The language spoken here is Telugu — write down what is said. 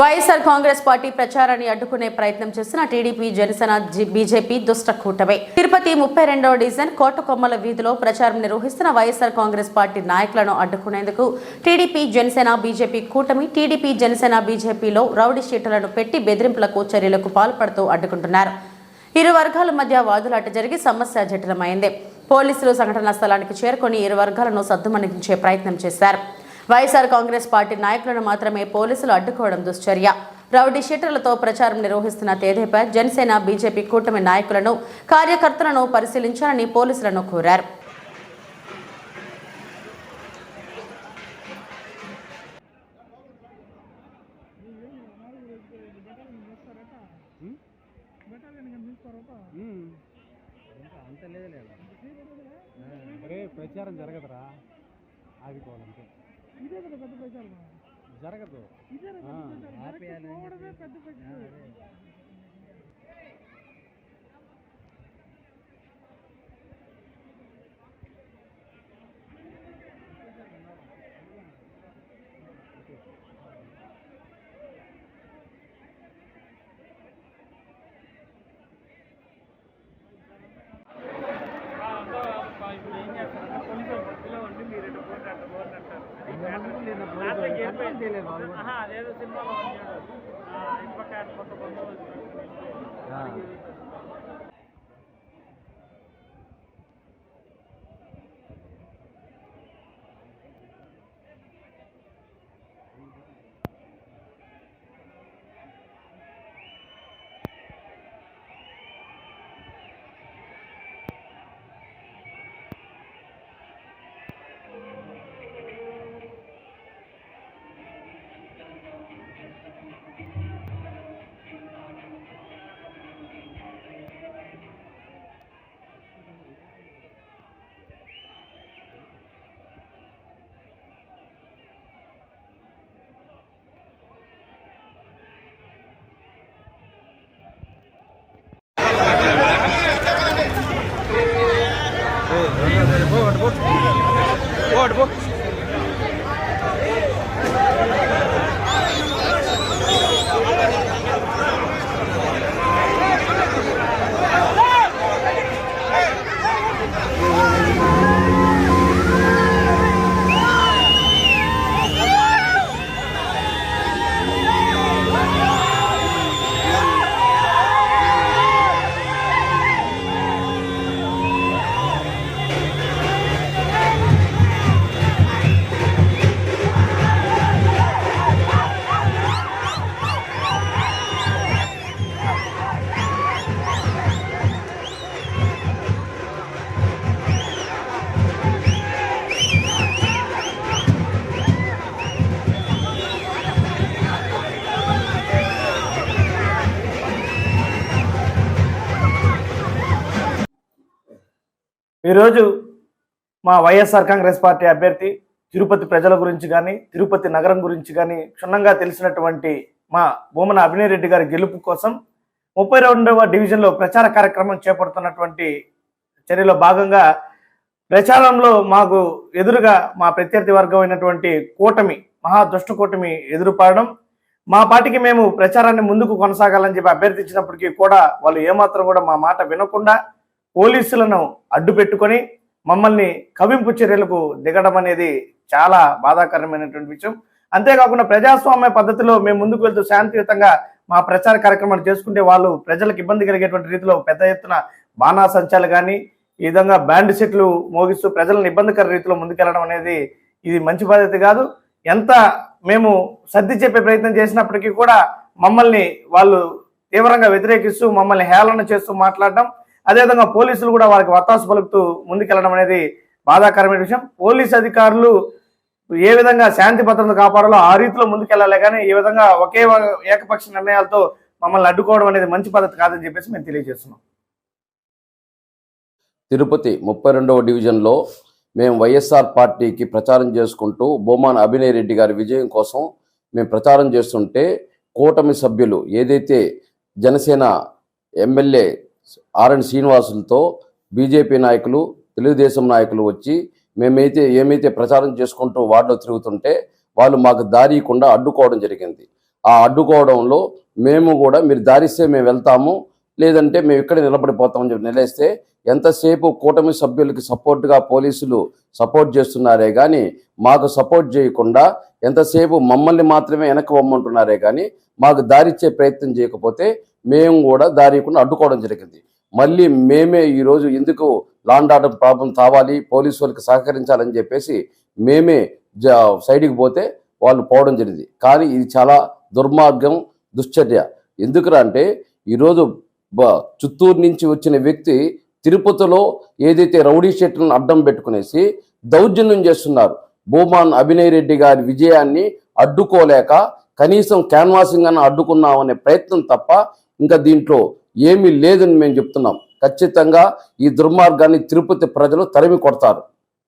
వైఎస్ఆర్ కాంగ్రెస్ పార్టీ ప్రచారాన్ని అడ్డుకునే ప్రయత్నం చేస్తున్న టీడీపీ జనసేన బీజేపీ దుష్ట కూటమి తిరుపతి ముప్పై రెండవ డివిజన్ కోటకొమ్మల వీధిలో ప్రచారం నిర్వహిస్తున్న వైఎస్ఆర్ కాంగ్రెస్ పార్టీ నాయకులను అడ్డుకునేందుకు టీడీపీ జనసేన బీజేపీ కూటమి టీడీపీ జనసేన బీజేపీలో రౌడీ షీటర్లను పెట్టి బెదిరింపులకు చర్యలకు పాల్పడుతూ అడ్డుకుంటున్నారు. ఇరు వర్గాల మధ్య వాదులాట జరిగి సమస్య జటిలమైంది పోలీసులు సంఘటనా స్థలానికి చేరుకొని ఇరు వర్గాలను సద్దుమణించే ప్రయత్నం చేశారు. వైఎస్ఆర్ కాంగ్రెస్ పార్టీ నాయకులను మాత్రమే పోలీసులు అడ్డుకోవడం దుశ్చర్య. రౌడీ షీటర్లతో ప్రచారం నిర్వహిస్తున్న తేదేపై జనసేన బీజేపీ కూటమి నాయకులను కార్యకర్తలను పరిశీలించాలని పోలీసులను కోరారు. అంత లేదు ప్రచారం జరగదురా. ఆగిపోవాలంటే ఇదే కదా పెద్ద ప్రచారం. జరగదు. ఇదే పెద్ద పోవడమే పెద్ద ప్రచారం. అదేదో సినిమాలో ఇంకొక కొత్త బంధువులు উঠবো উঠবো ఈరోజు మా వైఎస్ఆర్ కాంగ్రెస్ పార్టీ అభ్యర్థి తిరుపతి ప్రజల గురించి కానీ తిరుపతి నగరం గురించి కానీ క్షుణ్ణంగా తెలిసినటువంటి మా భూమన అభినయ్ రెడ్డి గారి గెలుపు కోసం ముప్పై రెండవ డివిజన్లో ప్రచార కార్యక్రమం చేపడుతున్నటువంటి చర్యలో భాగంగా ప్రచారంలో మాకు ఎదురుగా మా ప్రత్యర్థి వర్గం అయినటువంటి కూటమి మహా దుష్ట కూటమి ఎదురుపడడం. మా పార్టీకి మేము ప్రచారాన్ని ముందుకు కొనసాగాలని చెప్పి అభ్యర్థించినప్పటికీ కూడా వాళ్ళు ఏమాత్రం కూడా మా మాట వినకుండా పోలీసులను అడ్డు పెట్టుకొని మమ్మల్ని కవింపు చర్యలకు దిగడం అనేది చాలా బాధాకరమైనటువంటి విషయం. అంతేకాకుండా ప్రజాస్వామ్య పద్ధతిలో మేము ముందుకు వెళ్తూ శాంతియుతంగా మా ప్రచార కార్యక్రమాలు చేసుకుంటే వాళ్ళు ప్రజలకు ఇబ్బంది కలిగేటువంటి రీతిలో పెద్ద ఎత్తున బాణాసంచాలు కానీ ఈ విధంగా బ్యాండ్ సెట్లు మోగిస్తూ ప్రజలను ఇబ్బందికర రీతిలో ముందుకెళ్ళడం అనేది ఇది మంచి పద్ధతి కాదు. ఎంత మేము సర్ది చెప్పే ప్రయత్నం చేసినప్పటికీ కూడా మమ్మల్ని వాళ్ళు తీవ్రంగా వ్యతిరేకిస్తూ మమ్మల్ని హేళన చేస్తూ మాట్లాడడం అదేవిధంగా పోలీసులు కూడా వారికి వత్తాసు పలుకుతూ ముందుకెళ్ళడం అనేది బాధాకరమైన విషయం. పోలీస్ అధికారులు ఏ విధంగా శాంతి భద్రత కాపాడాలో ఆ రీతిలో ముందుకెళ్ళాలి కానీ ఈ విధంగా ఒకే ఏకపక్ష నిర్ణయాలతో మమ్మల్ని అడ్డుకోవడం అనేది మంచి పద్ధతి కాదని చెప్పేసి మేము తెలియజేస్తున్నాం. తిరుపతి ముప్పై రెండవ డివిజన్లో మేము వైఎస్ఆర్ పార్టీకి ప్రచారం చేసుకుంటూ బొమ్మాన అభినయ్ రెడ్డి గారి విజయం కోసం మేము ప్రచారం చేస్తుంటే కూటమి సభ్యులు ఏదైతే జనసేన ఎమ్మెల్యే ఆర్ఎన్ శ్రీనివాసులతో బీజేపీ నాయకులు తెలుగుదేశం నాయకులు వచ్చి మేమైతే ఏమైతే ప్రచారం చేసుకుంటూ వార్డులో తిరుగుతుంటే వాళ్ళు మాకు దారియకుండా అడ్డుకోవడం జరిగింది. ఆ అడ్డుకోవడంలో మేము కూడా మీరు దారిస్తే మేము వెళ్తాము లేదంటే మేము ఇక్కడ నిలబడిపోతామని చెప్పి నిలేస్తే ఎంతసేపు కూటమి సభ్యులకి సపోర్ట్గా పోలీసులు సపోర్ట్ చేస్తున్నారే కానీ మాకు సపోర్ట్ చేయకుండా ఎంతసేపు మమ్మల్ని మాత్రమే వెనక్కి పొమ్మంటున్నారే కానీ మాకు దారిచ్చే ప్రయత్నం చేయకపోతే మేము కూడా దారికుండా అడ్డుకోవడం జరిగింది. మళ్ళీ మేమే ఈరోజు ఎందుకు లాండ్ ఆర్డర్ ప్రాబ్లం తావాలి పోలీసు వాళ్ళకి సహకరించాలని చెప్పేసి మేమే సైడ్కి పోతే వాళ్ళు పోవడం జరిగింది. కానీ ఇది చాలా దుర్మార్గం దుశ్చర్య. ఎందుకురా అంటే ఈరోజు బ- చిత్తూరు నుంచి వచ్చిన వ్యక్తి తిరుపతిలో ఏదైతే రౌడీ షెట్లను అడ్డం పెట్టుకునేసి దౌర్జన్యం చేస్తున్నారు. భూమాన్ అభినయ్ రెడ్డి గారి విజయాన్ని అడ్డుకోలేక కనీసం క్యాన్వాసింగ్ అని అడ్డుకున్నామనే ప్రయత్నం తప్ప ఇంకా దీంట్లో ఏమీ లేదని మేము చెప్తున్నాం. ఖచ్చితంగా ఈ దుర్మార్గాన్ని తిరుపతి ప్రజలు తరిమి కొడతారు.